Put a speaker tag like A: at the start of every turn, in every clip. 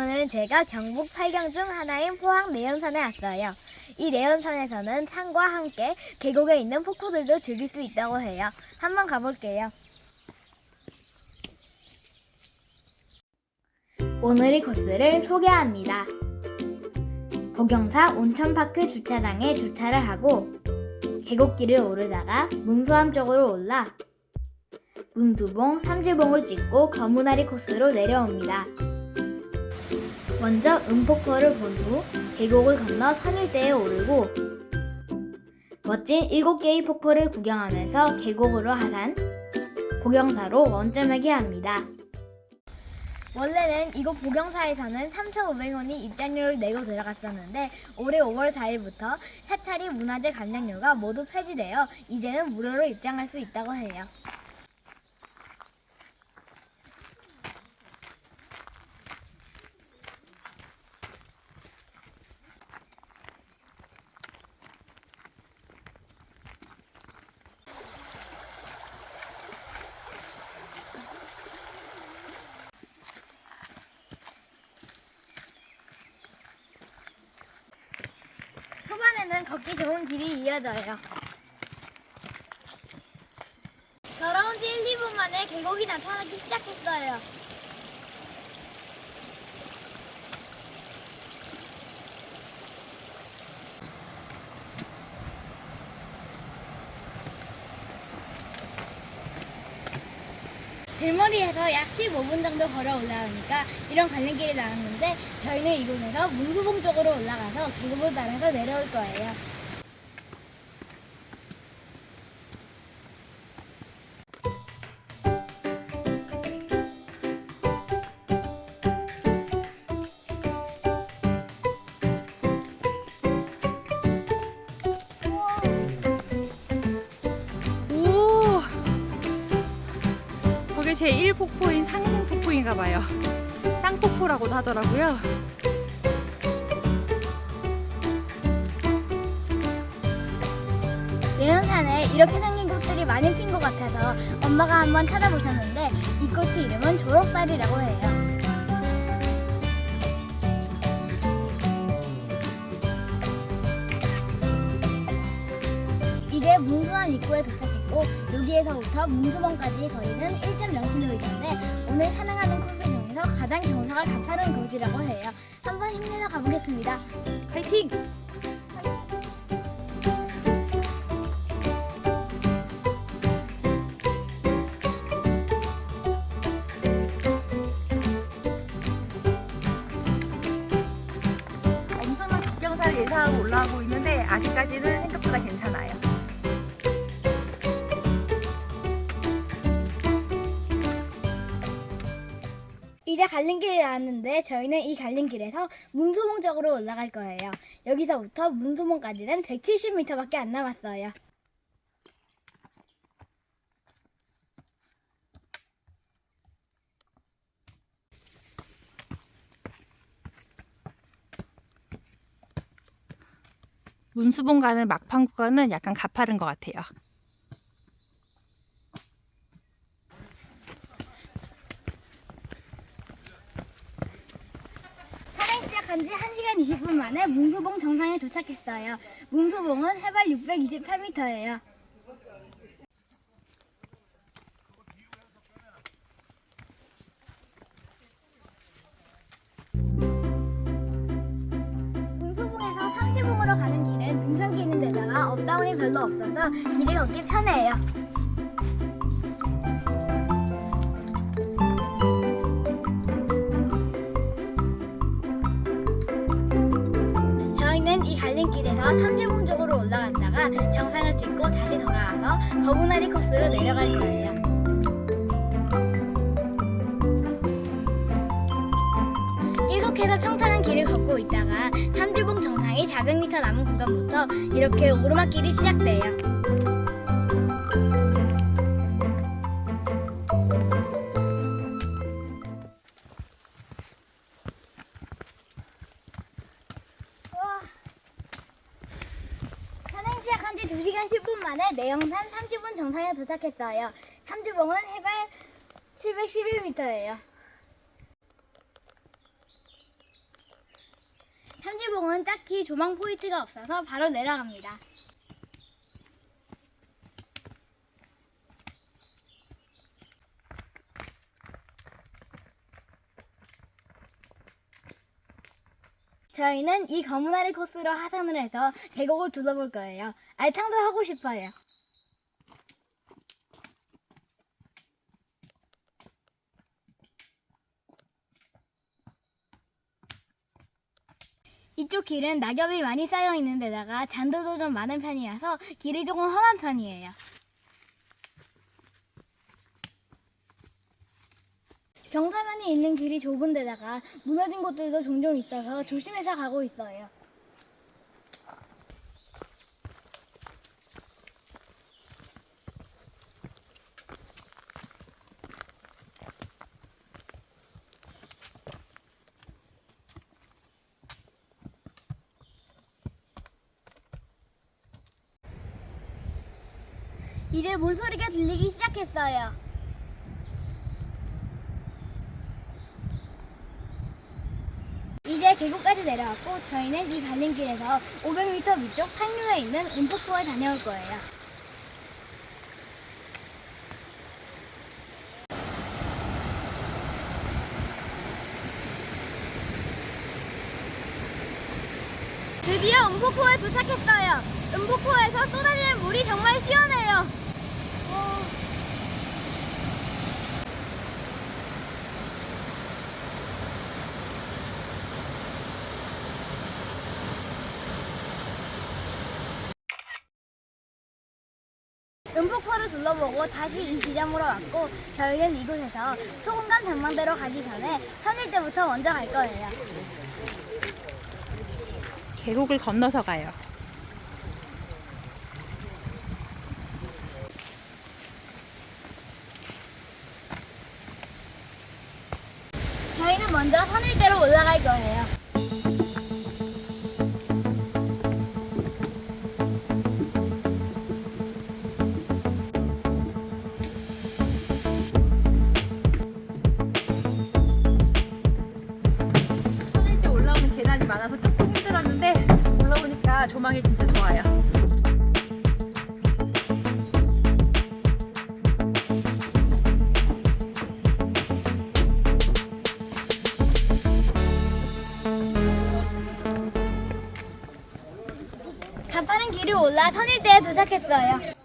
A: 오늘은 제가 경북 팔경 중 하나인 포항 내연산에 왔어요. 이 내연산에서는 산과 함께 계곡에 있는 폭포들도 즐길 수 있다고 해요. 한번 가볼게요. 오늘의 코스를 소개합니다. 고경사 온천파크 주차장에 주차를 하고 계곡길을 오르다가 문수암 쪽으로 올라 문수봉, 삼지봉을 찍고 거무나리 코스로 내려옵니다. 먼저 음폭포를 본 후 계곡을 건너 선일대에 오르고 멋진 7개의 폭포를 구경하면서 계곡으로 하산, 보경사로 원점하게 합니다. 원래는 이곳 보경사에서는 3,500원이 입장료를 내고 들어갔었는데 올해 5월 4일부터 사찰이 문화재 관장료가 모두 폐지되어 이제는 무료로 입장할 수 있다고 해요. 초반에는 걷기 좋은 길이 이어져요. 걸어온 지 1, 2분 만에 계곡이 나타나기 시작했어요. 들머리에서 약 15분 정도 걸어 올라오니까 이런 갈림길이 나왔는데 저희는 이곳에서 문수봉 쪽으로 올라가서 계곡을 따라서 내려올 거예요.
B: 제 1폭포인 상승폭포인가 봐요. 쌍폭포라고도 하더라고요.
A: 내연산에 이렇게 생긴 꽃들이 많이 핀 것 같아서 엄마가 한번 찾아보셨는데 이 꽃의 이름은 조록살이라고 해요. 이제 문수암 입구에 도착 했고 여기에서부터 문수봉까지 거리는 1.0km인데 오늘 산행하는 코스 중에서 가장 경사가 가파른 곳이라고 해요. 한번 힘내서 가보겠습니다.
B: 파이팅! 엄청난 급경사를 예상하고 올라가고 있는데 아직까지는 생각보다 괜찮아요.
A: 이제 갈림길이 나왔는데 저희는 이 갈림길에서 문수봉 쪽으로 올라갈 거예요. 여기서부터 문수봉까지는 170m밖에 안 남았어요.
B: 문수봉 가는 막판 구간은 약간 가파른 것 같아요.
A: 산행 시작한 지 1시간 20분 만에 문수봉 정상에 도착했어요. 문수봉은 해발 628m예요. 문수봉에서 삼지봉으로 가는 길은 능선기 있는 데다가 업다운이 별로 없어서 길이 걷기 편해요. 갈림길에서 삼지봉 쪽으로 올라갔다가 정상을 찍고 다시 돌아와서 거부나리 코스로 내려갈 거예요. 계속해서 평탄한 길을 걷고 있다가 삼지봉 정상이 400m 남은 구간부터 이렇게 오르막길이 시작돼요. 시간 10분 만에 내영산 3주봉 정상에 도착했어요. 3주봉은 해발 711m예요. 3주봉은 딱히 조망 포인트가 없어서 바로 내려갑니다. 저희는 이 거문아리 코스로 하산을 해서 계곡을 둘러볼 거예요. 알탕도 하고 싶어요. 이쪽 길은 낙엽이 많이 쌓여 있는 데다가 잔들도 좀 많은 편이어서 길이 조금 험한 편이에요. 있는 길이 좁은 데다가 무너진 곳들도 종종 있어서 조심해서 가고 있어요. 이제 물소리가 들리기 시작했어요. 이제 계곡까지 내려왔고 저희는 이 갈림길에서 500m 위쪽 상류에 있는 은폭포에 다녀올 거예요. 드디어 은폭포에 도착했어요. 은폭포에서 쏟아지는 물이 정말 시원해요. 은폭포를 둘러보고 다시 이 지점으로 왔고 저희는 이곳에서 소금간 전망대로 가기 전에 선일 때부터 먼저 갈 거예요.
B: 계곡을 건너서 가요.
A: 저희는 먼저 선일대로 올라갈 거예요.
B: 많아서 조금 힘들었는데 올라오니까 조망이 진짜 좋아요.
A: 가파른 길을 올라 선일대에 도착했어요.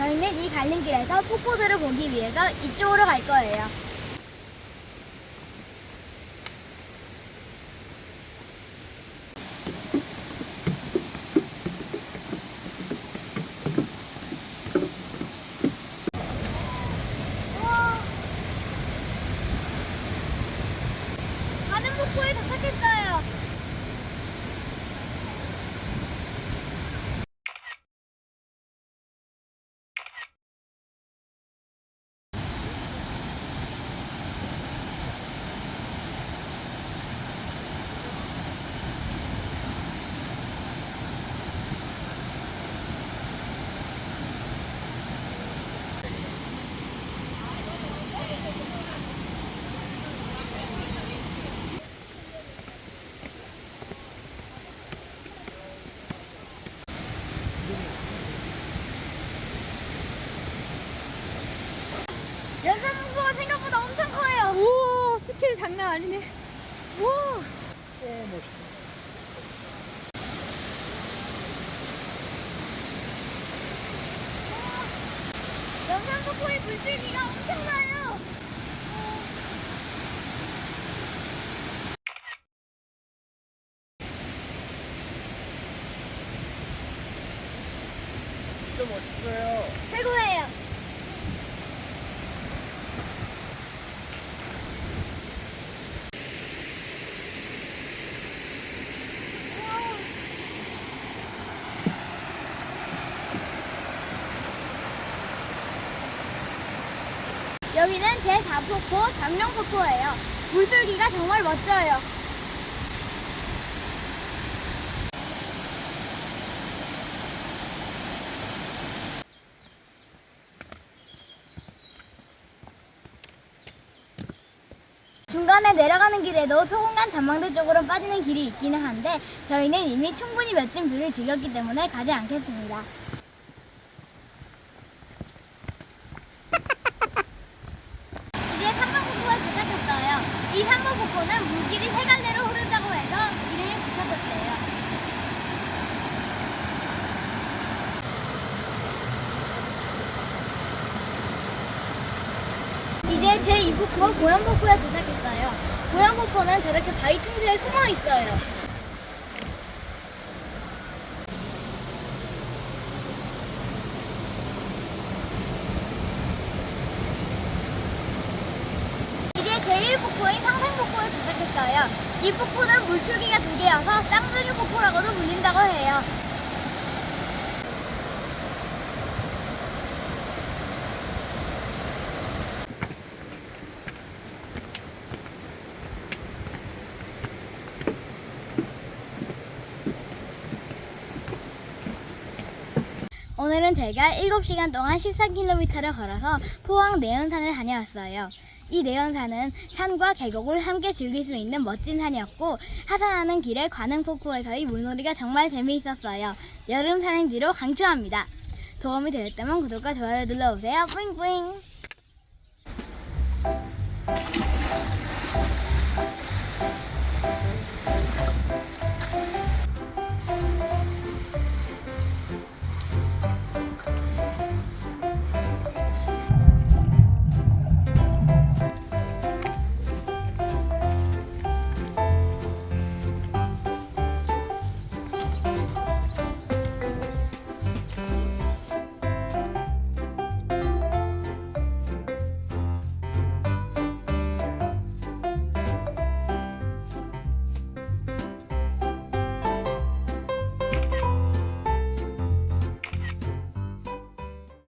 A: 저희는 이 갈림길에서 폭포들을 보기 위해서 이쪽으로 갈 거예요. 우와. 가는 폭포에 도착했어요. 연산문구가 생각보다 엄청 커요.
B: 오 스케일 장난 아니네. 와.
A: 연산폭포의 물줄기가 엄청나요.
C: 진짜 멋있어요.
A: 최고예요. 여기는 제4폭포 잠룡폭포예요. 물줄기가 정말 멋져요. 중간에 내려가는 길에도 소공간 전망대 쪽으로 빠지는 길이 있기는 한데 저희는 이미 충분히 멋진 뷰를 즐겼기 때문에 가지 않겠습니다. 이제 3번 폭포에 도착했어요. 이 3번 폭포는 물길이 세 갈래로 흐른다고 해서 이름이 붙여졌대요. 이제 제 2폭포 고양폭포에 도착했어요. 고양폭포는 저렇게 바위 틈새에 숨어 있어요. 이제 제1폭포인 상생폭포에 도착했어요. 이 폭포는 개여서 쌍둥이 폭포라고도 불린다고 해요. 오늘은 저희가 7시간 동안 13km를 걸어서 포항 내연산을 다녀왔어요. 이 내연산은 산과 계곡을 함께 즐길 수 있는 멋진 산이었고 하산하는 길에 관흥폭포에서의 물놀이가 정말 재미있었어요. 여름 산행지로 강추합니다. 도움이 되셨다면 구독과 좋아요 눌러주세요. 뿌잉뿌잉!